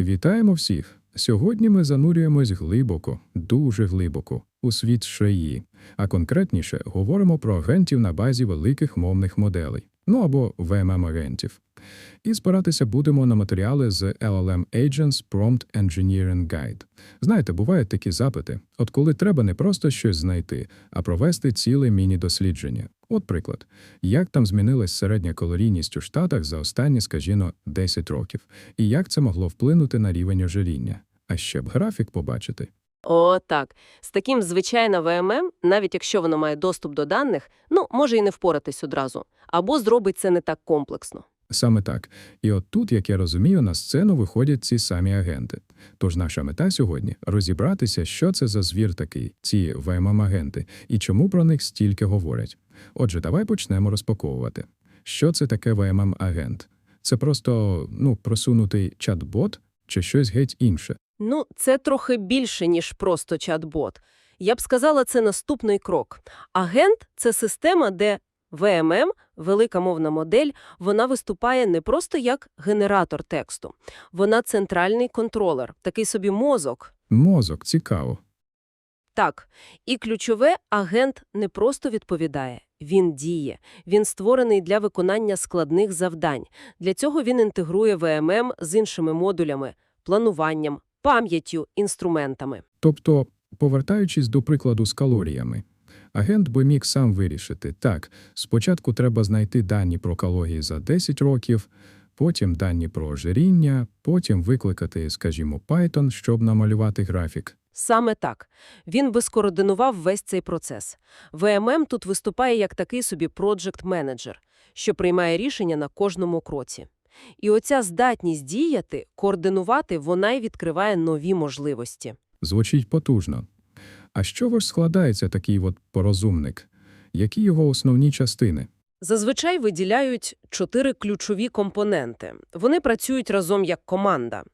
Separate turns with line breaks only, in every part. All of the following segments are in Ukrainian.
Вітаємо всіх! Сьогодні ми занурюємось глибоко, дуже глибоко, у світ шиї, а конкретніше говоримо про агентів на базі великих мовних моделей, ну або VMM-агентів. І спиратися будемо на матеріали з LLM Agents Prompt Engineering Guide. Знаєте, бувають такі запити, от коли треба не просто щось знайти, а провести ціле міні-дослідження. От приклад, як там змінилась середня калорійність у Штатах за останні, скажімо, 10 років, і як це могло вплинути на рівень ожиріння. А ще б графік побачити.
О, так. З таким звичайно ВММ, навіть якщо воно має доступ до даних, ну, може і не впоратись одразу. Або зробить це не так комплексно.
Саме так. І от тут, як я розумію, на сцену виходять ці самі агенти. Тож наша мета сьогодні розібратися, що це за звір такий, ці ВММ-агенти, і чому про них стільки говорять. Отже, давай почнемо розпаковувати. Що це таке ВММ-агент? Це просто ну, просунутий чат-бот чи щось геть інше?
Ну, це трохи більше, ніж просто чат-бот. Я б сказала, це наступний крок. Агент – це система, де ВММ, велика мовна модель, вона виступає не просто як генератор тексту. Вона центральний контролер, такий собі мозок.
Мозок, цікаво.
Так, і ключове – агент не просто відповідає, він діє. Він створений для виконання складних завдань. Для цього він інтегрує ВММ з іншими модулями – плануванням, пам'яттю, інструментами.
Тобто, повертаючись до прикладу з калоріями, агент би міг сам вирішити, так, спочатку треба знайти дані про калорії за 10 років, потім дані про ожиріння, потім викликати, скажімо, Python, щоб намалювати графік.
Саме так. Він би скоординував весь цей процес. ВММ тут виступає як такий собі проджект-менеджер, що приймає рішення на кожному кроці. І оця здатність діяти, координувати, вона й відкриває нові можливості.
Звучить потужно. А чого ж складається такий от порозумник? Які його основні частини?
Зазвичай виділяють чотири ключові компоненти. Вони працюють разом як команда.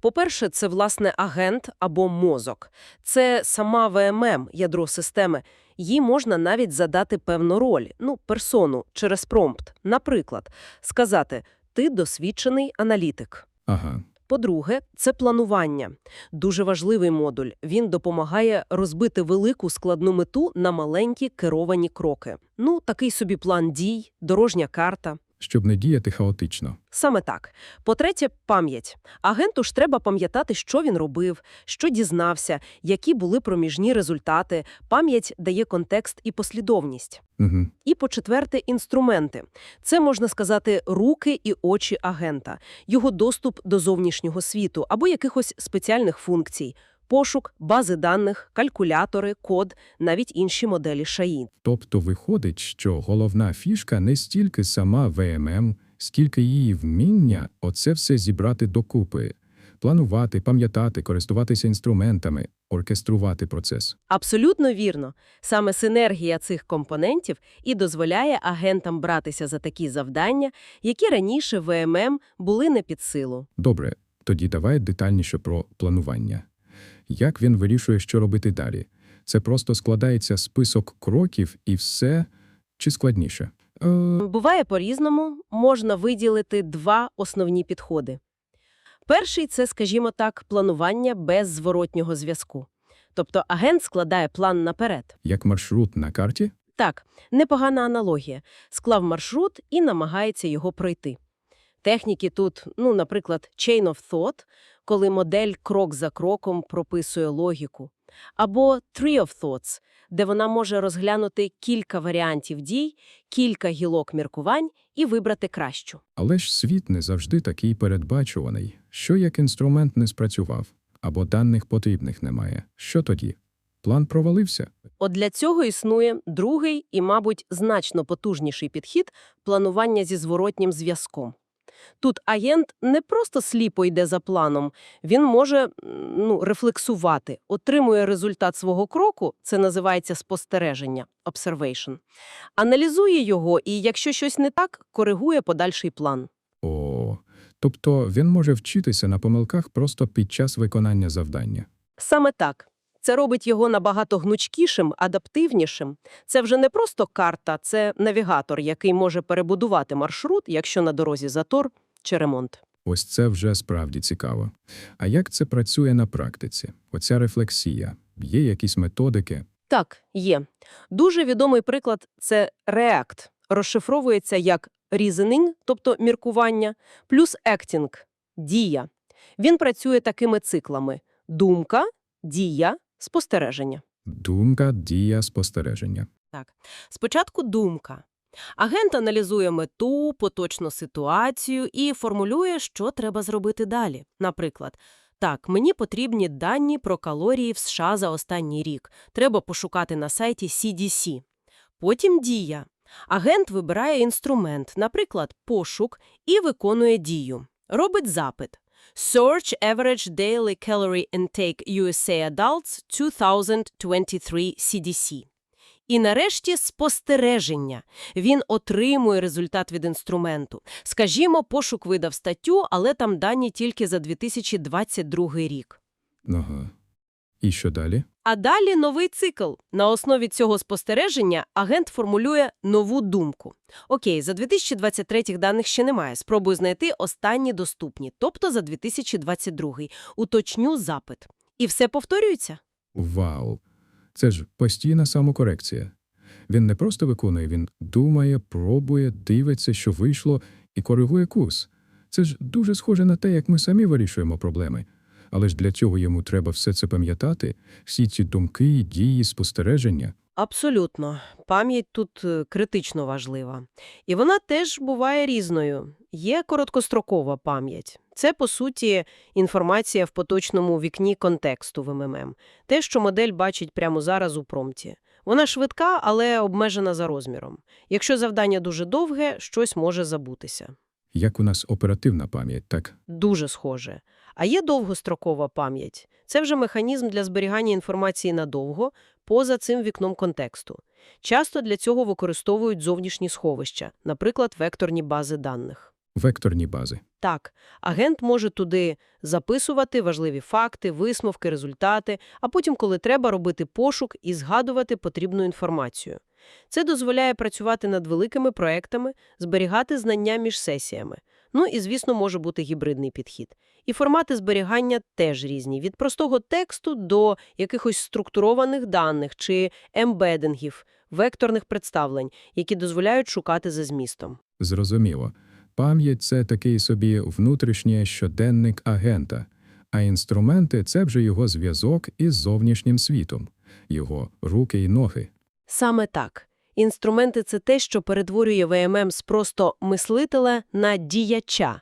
По-перше, це, власне, агент або мозок. Це сама ВММ, ядро системи. Їй можна навіть задати певну роль, ну, персону, через промпт. Наприклад, сказати «ти досвідчений аналітик».
Ага,
По-друге, це планування. Дуже важливий модуль. Він допомагає розбити велику складну мету на маленькі керовані кроки. Ну, такий собі план дій, дорожня карта.
Щоб не діяти хаотично.
Саме так. По-третє, пам'ять. Агенту ж треба пам'ятати, що він робив, що дізнався, які були проміжні результати. Пам'ять дає контекст і послідовність.
Угу.
І по-четверте, інструменти. Це, можна сказати, руки і очі агента, його доступ до зовнішнього світу або якихось спеціальних функцій. Пошук, бази даних, калькулятори, код, навіть інші моделі ШАІ.
Тобто виходить, що головна фішка не стільки сама ВММ, скільки її вміння оце все зібрати докупи. Планувати, пам'ятати, користуватися інструментами, оркеструвати процес.
Абсолютно вірно. Саме синергія цих компонентів і дозволяє агентам братися за такі завдання, які раніше ВММ були не під силу.
Добре, тоді давай детальніше про планування. Як він вирішує, що робити далі? Це просто складається список кроків і все, чи складніше? Е,
Буває по-різному, можна виділити два основні підходи. Перший – це, скажімо так, планування без зворотнього зв'язку. Тобто агент складає план наперед.
як маршрут на карті?
Так, непогана аналогія. Склав маршрут і намагається його пройти. Техніки тут, ну, наприклад, chain of thought, коли модель крок за кроком прописує логіку. Або tree of thoughts, де вона може розглянути кілька варіантів дій, кілька гілок міркувань і вибрати кращу.
Але ж світ не завжди такий передбачуваний. Що як інструмент не спрацював, або даних потрібних немає? Що тоді? План провалився?
От для цього існує другий і, мабуть, значно потужніший підхід – планування зі зворотнім зв'язком. Тут агент не просто сліпо йде за планом, він може ну, рефлексувати, отримує результат свого кроку, це називається спостереження, observation, аналізує його і, якщо щось не так, коригує подальший план.
О, тобто він може вчитися на помилках просто під час виконання завдання.
Саме так. Це робить його набагато гнучкішим, адаптивнішим. Це вже не просто карта, це навігатор, який може перебудувати маршрут, якщо на дорозі затор чи ремонт.
Ось це вже справді цікаво. А як це працює на практиці? Оця рефлексія. Є якісь методики?
Так, є. Дуже відомий приклад – це React. Розшифровується як reasoning, тобто міркування, плюс acting – дія. Він працює такими циклами – думка, дія, спостереження.
Думка, дія, спостереження.
Так, Спочатку думка. Агент аналізує мету, поточну ситуацію і формулює, що треба зробити далі. Наприклад, так, мені потрібні дані про калорії в США за останній рік. Треба пошукати на сайті CDC. Потім дія. Агент вибирає інструмент, наприклад, пошук, і виконує дію. Робить запит. Search average daily calorie intake USA adults 2023 CDC. І нарешті спостереження. Він отримує результат від інструменту. Скажімо, пошук видав статтю, але там дані тільки за 2022 рік.
Ага. І що далі?
А далі новий цикл. На основі цього спостереження агент формулює нову думку. Окей, за 2023 даних ще немає. Спробую знайти останні доступні, тобто за 2022. Уточню запит. І все повторюється?
Вау! Це ж постійна самокорекція. Він не просто виконує, він думає, пробує, дивиться, що вийшло, і коригує курс. Це ж дуже схоже на те, як ми самі вирішуємо проблеми. Але ж для цього йому треба все це пам'ятати, всі ці думки, дії, спостереження.
Абсолютно. Пам'ять тут е, критично важлива. І вона теж буває різною. Є короткострокова пам'ять. Це, по суті, інформація в поточному вікні контексту в МММ. Те, що модель бачить прямо зараз у промпті. Вона швидка, але обмежена за розміром. Якщо завдання дуже довге, щось може забутися.
Як у нас оперативна пам'ять, так?
Дуже схоже. А є довгострокова пам'ять. Це вже механізм для зберігання інформації надовго, поза цим вікном контексту. Часто для цього використовують зовнішні сховища, наприклад, векторні бази даних.
Векторні бази.
Так, агент може туди записувати важливі факти, висновки, результати, а потім, коли треба, робити пошук і згадувати потрібну інформацію. Це дозволяє працювати над великими проектами, зберігати знання між сесіями. Ну і, звісно, може бути гібридний підхід. І формати зберігання теж різні – від простого тексту до якихось структурованих даних чи ембедингів, векторних представлень, які дозволяють шукати за змістом.
Зрозуміло. Пам'ять – це такий собі внутрішній щоденник агента, а інструменти – це вже його зв'язок із зовнішнім світом, його руки і ноги.
Саме так. Інструменти – це те, що перетворює ВММ з просто мислителя на діяча.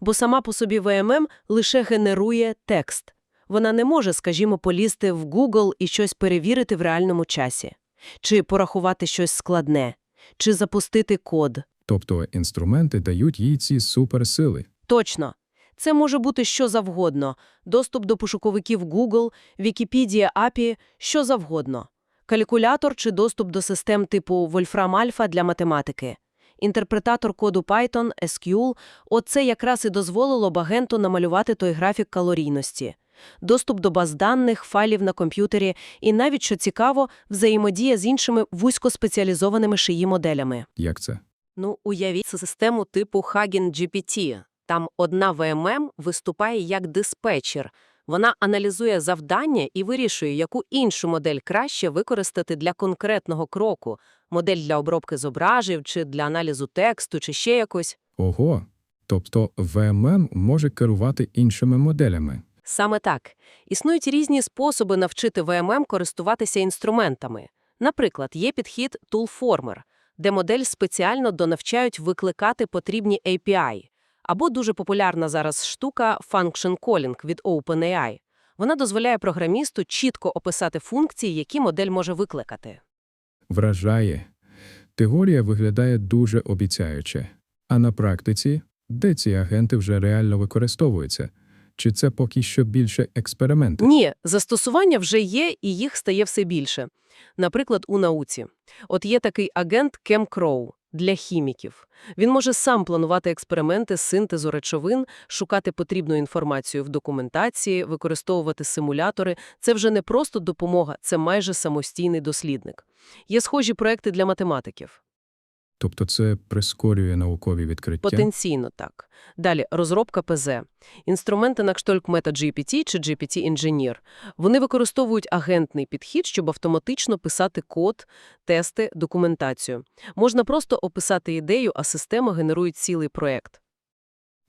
Бо сама по собі ВММ лише генерує текст. Вона не може, скажімо, полізти в Google і щось перевірити в реальному часі. Чи порахувати щось складне. Чи запустити код.
Тобто інструменти дають їй ці суперсили.
Точно. Це може бути що завгодно. Доступ до пошуковиків Google, Wikipedia API, що завгодно. Калькулятор чи доступ до систем типу Wolfram Alpha для математики. Інтерпретатор коду Python, SQL – оце якраз і дозволило б агенту намалювати той графік калорійності. Доступ до баз даних, файлів на комп'ютері і навіть, що цікаво, взаємодія з іншими вузькоспеціалізованими шиї моделями.
Як це?
Ну, уявіть систему типу Hugging GPT. Там одна ВММ виступає як диспетчер. Вона аналізує завдання і вирішує, яку іншу модель краще використати для конкретного кроку. Модель для обробки зображів, чи для аналізу тексту, чи ще якось.
Ого! Тобто ВММ може керувати іншими моделями.
Саме так. Існують різні способи навчити ВММ користуватися інструментами. Наприклад, є підхід Toolformer, де модель спеціально донавчають викликати потрібні API. Або дуже популярна зараз штука Function Calling від OpenAI. Вона дозволяє програмісту чітко описати функції, які модель може викликати.
Вражає. Теорія виглядає дуже обіцяюче. А на практиці, де ці агенти вже реально використовуються? Чи це поки що більше експерименти?
Ні, застосування вже є, і їх стає все більше. Наприклад, у науці. От є такий агент ChemCrow для хіміків. Він може сам планувати експерименти з синтезу речовин, шукати потрібну інформацію в документації, використовувати симулятори. Це вже не просто допомога, це майже самостійний дослідник. Є схожі проекти для математиків.
Тобто це прискорює наукові відкриття?
Потенційно так. Далі, розробка ПЗ. Інструменти на кштольк MetaGPT чи GPT-інженір. Вони використовують агентний підхід, щоб автоматично писати код, тести, документацію. Можна просто описати ідею, а система генерує цілий проект.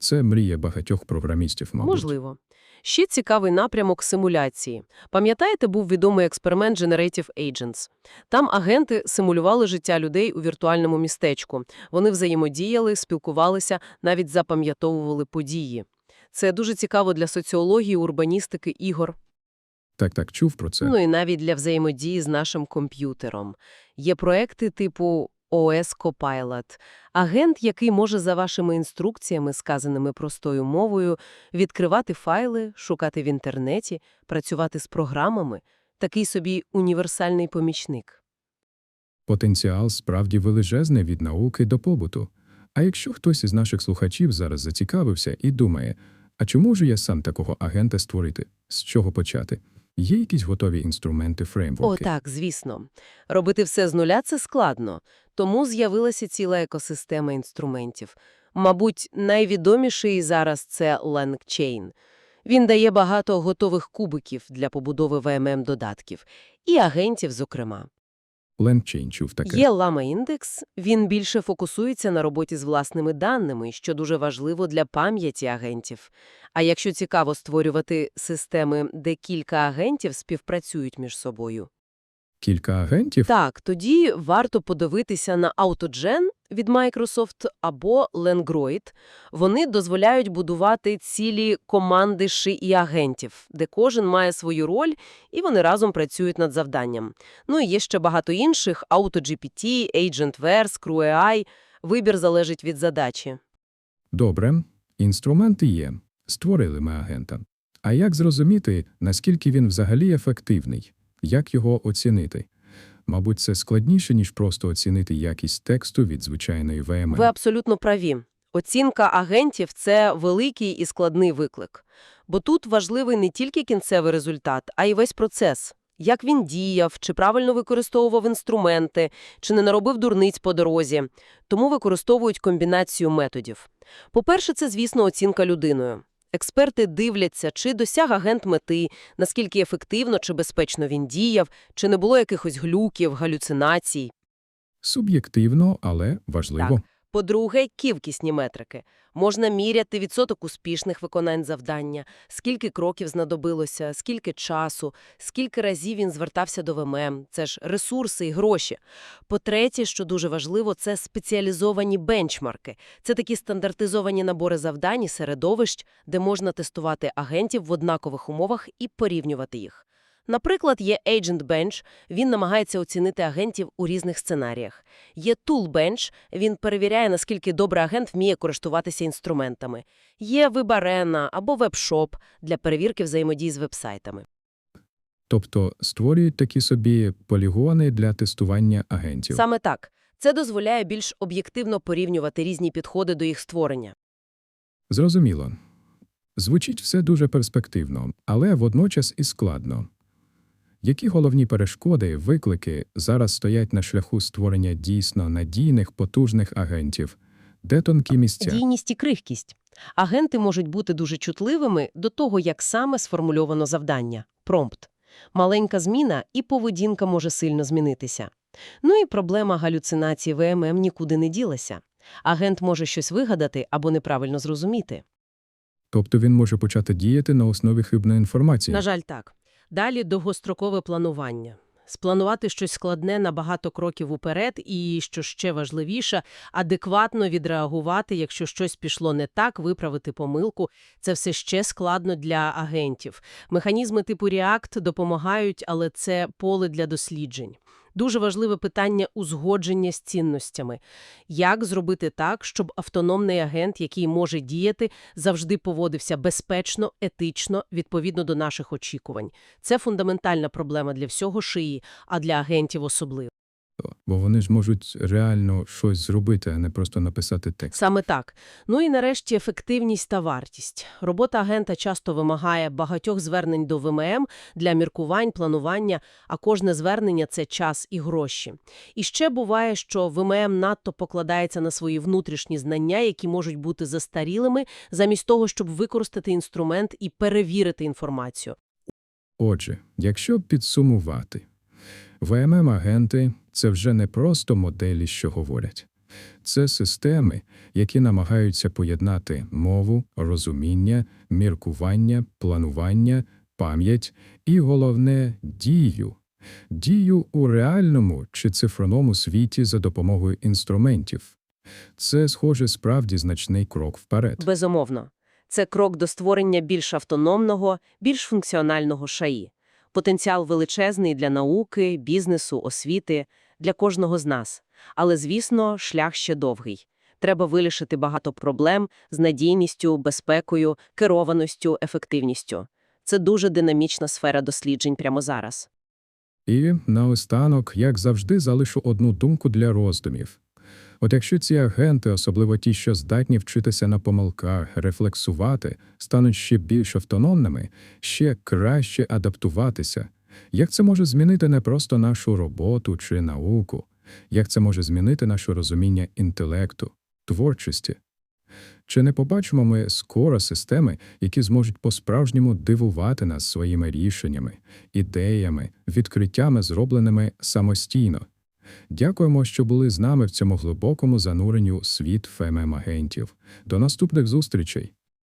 Це мрія багатьох програмістів, мабуть.
Можливо. Ще цікавий напрямок симуляції. Пам'ятаєте, був відомий експеримент Generative Agents? Там агенти симулювали життя людей у віртуальному містечку. Вони взаємодіяли, спілкувалися, навіть запам'ятовували події. Це дуже цікаво для соціології, урбаністики, ігор.
Так, так, чув про це.
Ну і навіть для взаємодії з нашим комп'ютером. Є проекти типу OS Copilot – агент, який може за вашими інструкціями, сказаними простою мовою, відкривати файли, шукати в інтернеті, працювати з програмами. Такий собі універсальний помічник.
Потенціал справді величезний від науки до побуту. А якщо хтось із наших слухачів зараз зацікавився і думає, а чому ж я сам такого агента створити? З чого почати? Є якісь готові інструменти,
О,
фреймворки?
так, звісно. Робити все з нуля – це складно. Тому з'явилася ціла екосистема інструментів. Мабуть, найвідоміший зараз – це LangChain. Він дає багато готових кубиків для побудови VMM-додатків. І агентів, зокрема.
LangChain чув таке.
Є Lama-індекс, він більше фокусується на роботі з власними даними, що дуже важливо для пам'яті агентів. А якщо цікаво створювати системи, де кілька агентів співпрацюють між собою,
Кілька агентів?
так, тоді варто подивитися на AutoGen від Microsoft або Langroid. Вони дозволяють будувати цілі команди ши і агентів, де кожен має свою роль, і вони разом працюють над завданням. Ну і є ще багато інших – AutoGPT, AgentVerse, CrewAI. Вибір залежить від задачі.
Добре, інструменти є. Створили ми агента. А як зрозуміти, наскільки він взагалі ефективний? Як його оцінити? Мабуть, це складніше, ніж просто оцінити якість тексту від звичайної VMM.
Ви абсолютно праві. Оцінка агентів – це великий і складний виклик. Бо тут важливий не тільки кінцевий результат, а й весь процес. Як він діяв, чи правильно використовував інструменти, чи не наробив дурниць по дорозі. Тому використовують комбінацію методів. По-перше, це, звісно, оцінка людиною. Експерти дивляться, чи досяг агент мети, наскільки ефективно чи безпечно він діяв, чи не було якихось глюків, галюцинацій.
Суб'єктивно, але важливо.
Так. По-друге, кількісні метрики. Можна міряти відсоток успішних виконань завдання, скільки кроків знадобилося, скільки часу, скільки разів він звертався до ВММ. Це ж ресурси і гроші. По-третє, що дуже важливо, це спеціалізовані бенчмарки. Це такі стандартизовані набори завдань і середовищ, де можна тестувати агентів в однакових умовах і порівнювати їх. Наприклад, є Agent Bench, він намагається оцінити агентів у різних сценаріях. Є Tool Bench, він перевіряє, наскільки добре агент вміє користуватися інструментами. Є Вибарена або WebShop для перевірки взаємодії з вебсайтами.
Тобто створюють такі собі полігони для тестування агентів.
Саме так. Це дозволяє більш об'єктивно порівнювати різні підходи до їх створення.
Зрозуміло. Звучить все дуже перспективно, але водночас і складно. Які головні перешкоди, виклики зараз стоять на шляху створення дійсно надійних, потужних агентів? Де тонкі місця?
Дійність і крихкість. Агенти можуть бути дуже чутливими до того, як саме сформульовано завдання – промпт. Маленька зміна і поведінка може сильно змінитися. Ну і проблема галюцинації ВММ нікуди не ділася. Агент може щось вигадати або неправильно зрозуміти.
Тобто він може почати діяти на основі хибної інформації?
На жаль, так. Далі довгострокове планування. Спланувати щось складне на багато кроків уперед і, що ще важливіше, адекватно відреагувати, якщо щось пішло не так, виправити помилку. Це все ще складно для агентів. Механізми типу React допомагають, але це поле для досліджень. Дуже важливе питання узгодження з цінностями. Як зробити так, щоб автономний агент, який може діяти, завжди поводився безпечно, етично, відповідно до наших очікувань. Це фундаментальна проблема для всього шиї, а для агентів особливо.
Бо вони ж можуть реально щось зробити, а не просто написати текст.
Саме так. Ну і нарешті ефективність та вартість. Робота агента часто вимагає багатьох звернень до ВММ для міркувань, планування, а кожне звернення – це час і гроші. І ще буває, що ВММ надто покладається на свої внутрішні знання, які можуть бути застарілими, замість того, щоб використати інструмент і перевірити інформацію.
Отже, якщо підсумувати, ВММ-агенти – це вже не просто моделі, що говорять. Це системи, які намагаються поєднати мову, розуміння, міркування, планування, пам'ять і, головне, дію. Дію у реальному чи цифровому світі за допомогою інструментів. Це, схоже, справді значний крок вперед.
Безумовно. Це крок до створення більш автономного, більш функціонального ШАІ. Потенціал величезний для науки, бізнесу, освіти, для кожного з нас. Але, звісно, шлях ще довгий. Треба вирішити багато проблем з надійністю, безпекою, керованістю, ефективністю. Це дуже динамічна сфера досліджень прямо зараз.
І наостанок, як завжди, залишу одну думку для роздумів. От якщо ці агенти, особливо ті, що здатні вчитися на помилках, рефлексувати, стануть ще більш автономними, ще краще адаптуватися, як це може змінити не просто нашу роботу чи науку, як це може змінити наше розуміння інтелекту, творчості? Чи не побачимо ми скоро системи, які зможуть по-справжньому дивувати нас своїми рішеннями, ідеями, відкриттями, зробленими самостійно? Дякуємо, що були з нами в цьому глибокому зануренню світ ФММ-агентів. До наступних зустрічей!